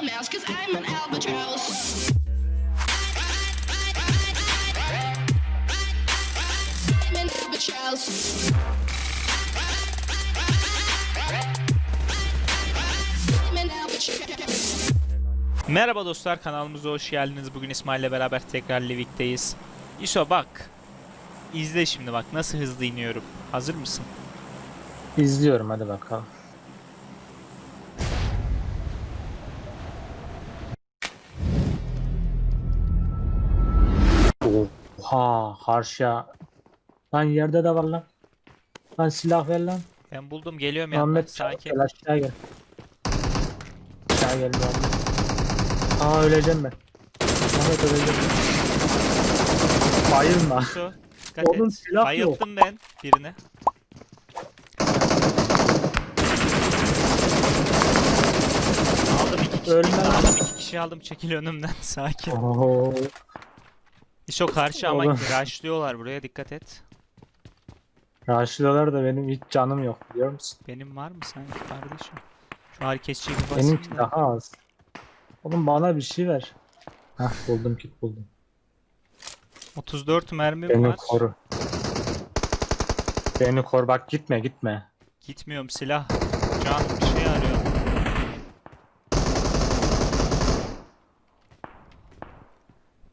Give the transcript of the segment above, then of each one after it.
a mouse, cause I'm an albatross. I'm an albatross. I'm an albatross. Merhaba dostlar kanalımıza hoş geldiniz. Bugün İsmail ile beraber tekrar Livik'teyiz. İso bak. İzle şimdi bak nasıl hızlı iniyorum. Hazır mısın? İzliyorum hadi bakalım. Oha karşıya. Lan yerde de var lan. Lan silah ver lan. Ben buldum geliyorum yanına. Çabuk Sakin. gel aşağı gel. Aşağı gel Muhammed. Aa öleceğim ben. Muhammed öleceğim. Bayılma. İso dikkat Oğlum, et. silah yok. Bayılttım ben birine. Aldım iki kişi. Aldım iki kişi aldım. Çekil önümden. Sakin. Oo. İso karşı ama Oğlum. rushlıyorlar buraya dikkat et. Raşidolar da benim hiç canım yok biliyor musun? Benim var mı sanki kardeşim? Şu hareketçiyi bir basayım Benimki da. daha az. Oğlum bana bir şey ver. Hah buldum kit buldum. 34 mermim Beni var. koru. Beni kor bak gitme gitme. Gitmiyorum silah. Can bir şey arıyor.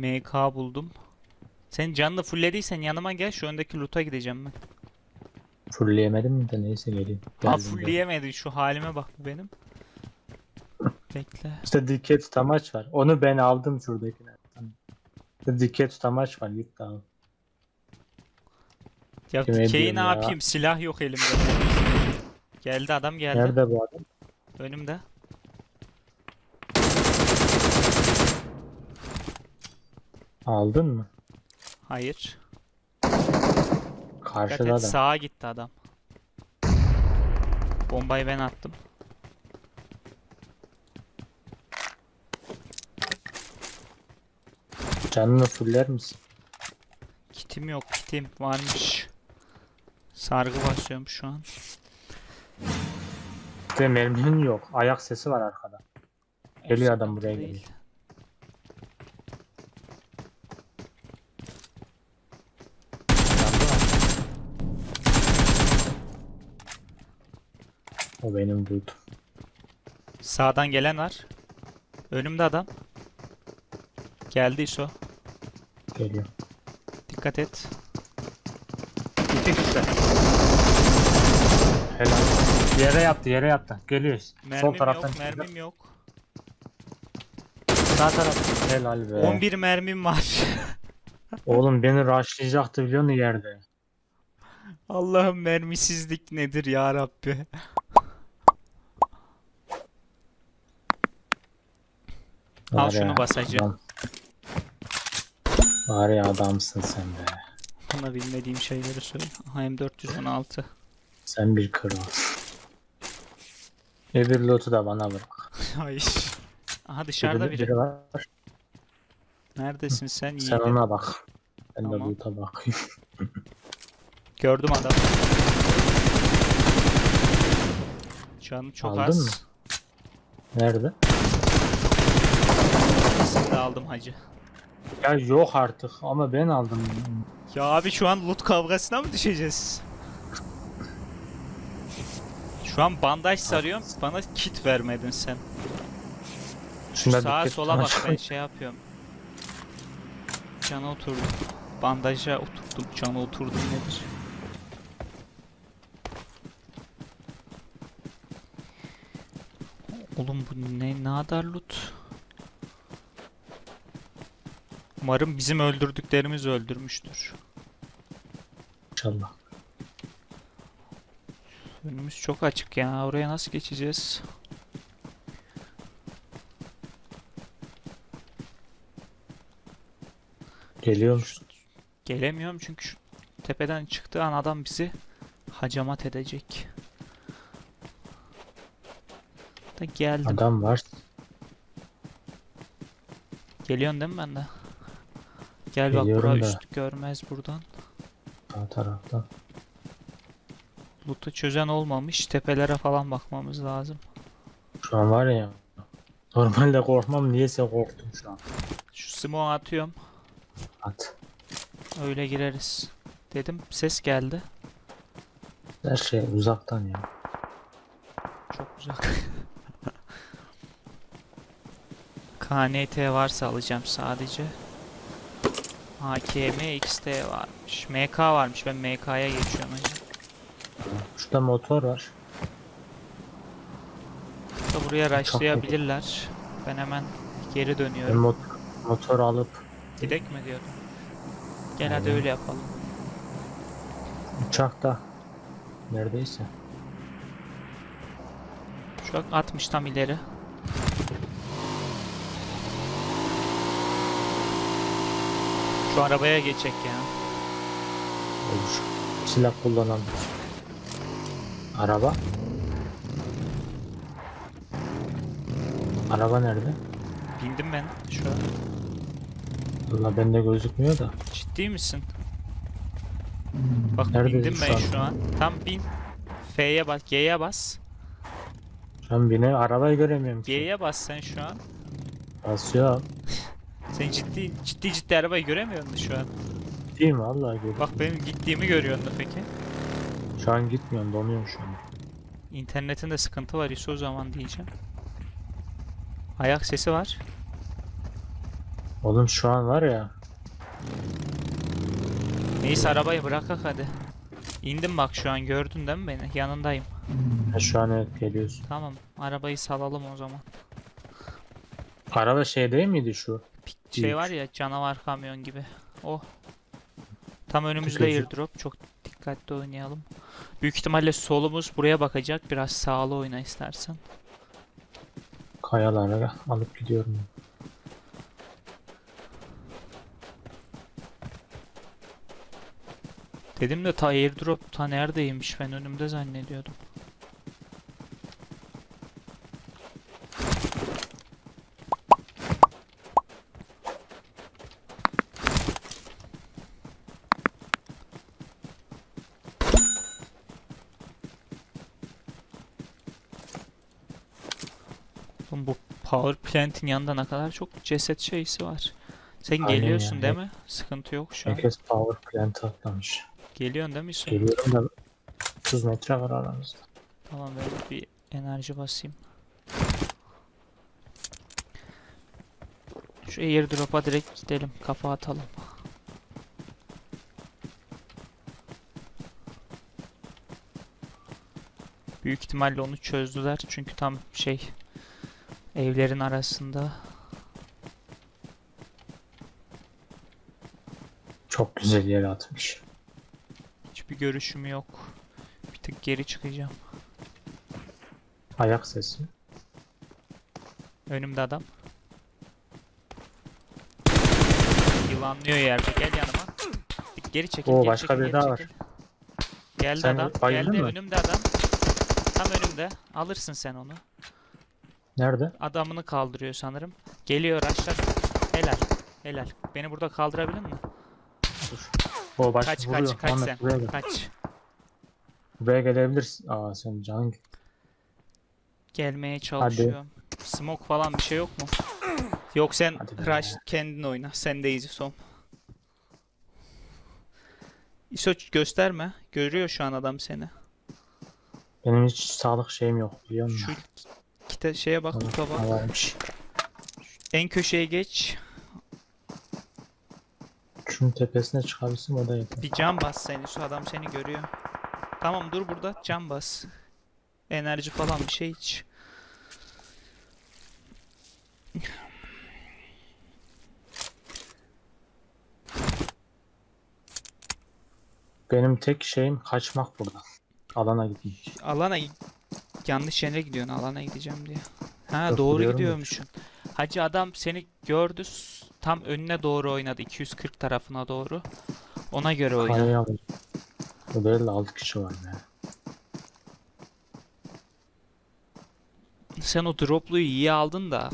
MK buldum. Sen canını fulllediysen yanıma gel şu öndeki loot'a gideceğim ben. Fullleyemedim de neyse geleyim. Ha Geldim ben. fullleyemedin şu halime bak benim. Bekle. İşte dikey tutamaç var. Onu ben aldım şuradakine. İşte dikey tutamaç var git de al. Ya Kime dikeyi ne diyorum ya? yapayım silah yok elimde. Geldi adam geldi. Nerede bu adam? Önümde. Aldın mı? Hayır. Dikkat Karşıda et da. sağa gitti adam. Bombayı ben attım. Canını fuller misin? Kitim yok kitim varmış. Sargı basıyorum şu an. İşte merminin yok. Ayak sesi var arkada. Geliyor adam buraya geliyor. O benim loot. Sağdan gelen var. Önümde adam. Geldi İso. Geliyor. Dikkat et. İki kişi. Helal. Yere yattı, yere yattı. Geliyor. Mermim Sol taraftan yok, çıkacak. mermim yok. Sağ taraf. Helal be. 11 mermim var. Oğlum beni rushlayacaktı biliyor musun yerde? Allah'ım mermisizlik nedir ya Rabbi. Al Var şunu ya, basacağım. adam. Var ya adamsın sen be. Bana bilmediğim şeyleri söyle. Aha M416. Sen bir kral. Öbür loot'u da bana bırak. Hayır. Aha dışarıda Biri- biri. biri var. Neredesin sen? Sen Yiğidim. ona bak. Ben de Tamam. loot'a bakayım. Gördüm adam. Canı çok Aldın az. mı? Nerede? De aldım hacı. Ya yok artık ama ben aldım. Ya abi şu an loot kavgasına mı düşeceğiz? Şu an bandaj sarıyorum. Bana kit vermedin sen. Şuna Sağa sola bak ben şey yapıyorum. Cana oturdum. Bandaja oturdum. Cana oturdum nedir? Oğlum bu ne ne kadar loot? Umarım bizim öldürdüklerimiz öldürmüştür. İnşallah. Önümüz çok açık ya. Oraya nasıl geçeceğiz? Geliyor musun? Gelemiyorum çünkü şu tepeden çıktığı an adam bizi hacamat edecek. Da geldim. Adam var. Geliyorsun değil mi benden? Gel bak Geliyorum bura da. üst görmez buradan. Sağ tarafta. Loot'u çözen olmamış. Tepelere falan bakmamız lazım. Şu an var ya. Normalde korkmam niyeyse korktum şu an. Şu smoke atıyorum. At. Öyle gireriz. Dedim ses geldi. Her şey uzaktan ya. Çok uzak. KNT varsa alacağım sadece. AKM XT varmış. MK varmış. Ben MK'ya geçiyorum. Şurada motor var. Da buraya rushlayabilirler. Ben hemen geri dönüyorum. mot motor alıp Gidek mi diyordum. Gel hadi Aynen. öyle yapalım. uçakta neredeyse. Şu an 60 tam ileri. Şu arabaya geçecek ya. Olur. Silah kullanalım. Araba. Araba nerede? Bindim ben şu an. Valla bende gözükmüyor da. Ciddi misin? Bak Neredesin bindim şu ben an? şu an. Tam bin. F'ye bas, G'ye bas. Şu an bine arabayı göremiyorum. G'ye bas sen şu an. Basıyor. Sen ciddi ciddi ciddi arabayı göremiyor musun şu an? Değil mi? Vallahi görüyorum. Bak benim gittiğimi görüyor musun peki? Şu an gitmiyorum. Donuyorum şu an. İnternetinde sıkıntı var ise o zaman diyeceğim. Ayak sesi var. Oğlum şu an var ya. Neyse arabayı bırakak hadi. İndim bak şu an gördün değil mi beni? Yanındayım. ha, Şu an evet geliyorsun. Tamam arabayı salalım o zaman. Araba şey değil miydi şu? Şey var ya canavar kamyon gibi. O. Tam önümüzde Tıkacı. airdrop. Çok dikkatli oynayalım. Büyük ihtimalle solumuz buraya bakacak. Biraz sağlı oyna istersen. Kayalara alıp gidiyorum. Dedim de ta airdrop ta neredeymiş ben önümde zannediyordum. Oğlum bu power plant'in yanında ne kadar çok ceset şeysi var. Sen Aynen geliyorsun yani. değil mi? Sıkıntı yok şu an. Herkes power plant atlamış. Geliyorsun değil mi Yusuf? Geliyorum da 30 metre var aramızda. Tamam ben bir enerji basayım. Şu airdrop'a direkt gidelim. Kafa atalım. Büyük ihtimalle onu çözdüler. Çünkü tam şey evlerin arasında. Çok güzel yere atmış. Hiçbir görüşüm yok. Bir tık geri çıkacağım. Ayak sesi. Önümde adam. Yılanlıyor yerde. Gel yanıma. Geri çekil. Oo, geri başka çekil, biri daha çekil. Geldi Sen adam. Geldi mı? önümde adam. Tam önümde. Alırsın sen onu. Nerede? Adamını kaldırıyor sanırım. Geliyor aşağı. Helal. Helal. Beni burada kaldırabilir mi? O baş Kaç vuruyor. kaç kaç Ahmet, sen. Buraya, gel. Kaç. buraya gelebilirsin. Aa sen can Gelmeye çalışıyor. Smoke falan bir şey yok mu? Yok sen Hadi be. Crash kendin oyna. Sen de easy son. ISO gösterme. Görüyor şu an adam seni. Benim hiç sağlık şeyim yok biliyor musun? Şu kite şeye bak, kuta bak. varmış. En köşeye geç. Şunun tepesine çıkabilsin o da yeter. Bir cam bas sen. Şu adam seni görüyor. Tamam dur burada. Cam bas. Enerji falan bir şey iç. Benim tek şeyim kaçmak buradan. Alana gitmek. Alana yanlış yere gidiyorsun. Alana gideceğim diye. Ha Yok, doğru biliyorum da. gidiyormuşsun. Hacı adam seni gördü. s- Tam önüne doğru oynadı. 240 tarafına doğru. Ona göre oyna. Alacağım. O değil de 6 kişi var ya. Sen o dropluyu iyi aldın da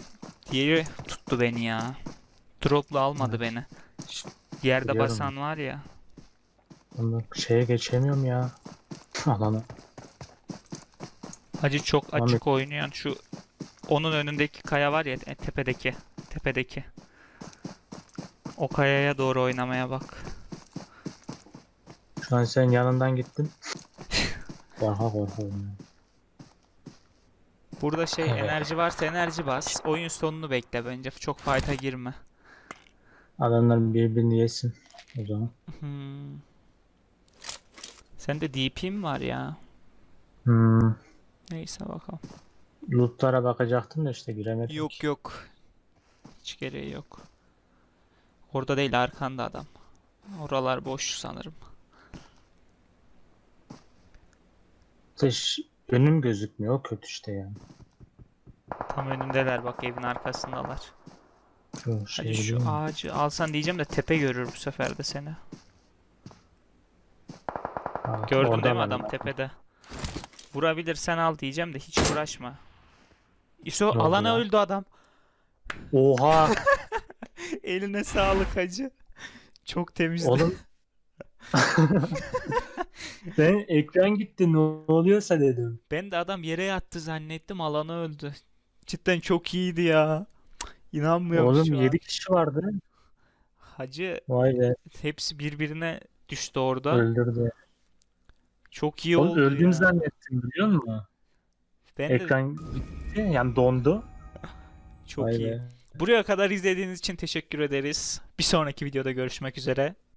diğeri tuttu beni ya. Droplu almadı beni. Şu Yerde Biliyorum. basan var ya. Ondan şeye geçemiyorum ya. Alana. Hacı çok Ahmet. açık oynayan şu Onun önündeki kaya var ya e, tepedeki. Tepedeki. O kayaya doğru oynamaya bak. Şu an sen yanından gittin. Korka korka. Burada şey Evet. enerji varsa enerji bas. Oyun sonunu bekle bence. Çok fight'a girme. Adamlar birbirini yesin. O zaman. Hmm. Sende DP mi var ya? Hmm. Neyse bakalım. Lootlara bakacaktım da işte giremedim. Yok yok. Hiç gereği yok. Orada değil arkanda adam. Oralar boş sanırım. Dış önüm gözükmüyor. O kötü işte yani. Tam önündeler bak evin arkasındalar. Şu şey Hadi şu musun? ağacı alsan diyeceğim de tepe görür bu sefer de seni. Ha, Gördün değil mi adam tepede? Vurabilirsen al diyeceğim de hiç uğraşma. İso oldu alana ya? öldü adam. Oha! Eline sağlık hacı. Çok temizdi. Oğlum. ben ekran gitti ne oluyorsa dedim. Ben de adam yere yattı zannettim alana öldü. Cidden çok iyiydi ya. İnanmıyorum Oğlum şu an. 7 kişi vardı. Hacı Vay be hepsi birbirine düştü orada. öldürdü. Çok iyi Oğlum oldu öldüm ya. zannettim biliyor musun? Ben de Ekran gitti yani dondu. çok Vay iyi. be. Buraya kadar izlediğiniz için teşekkür ederiz. Bir sonraki videoda görüşmek üzere.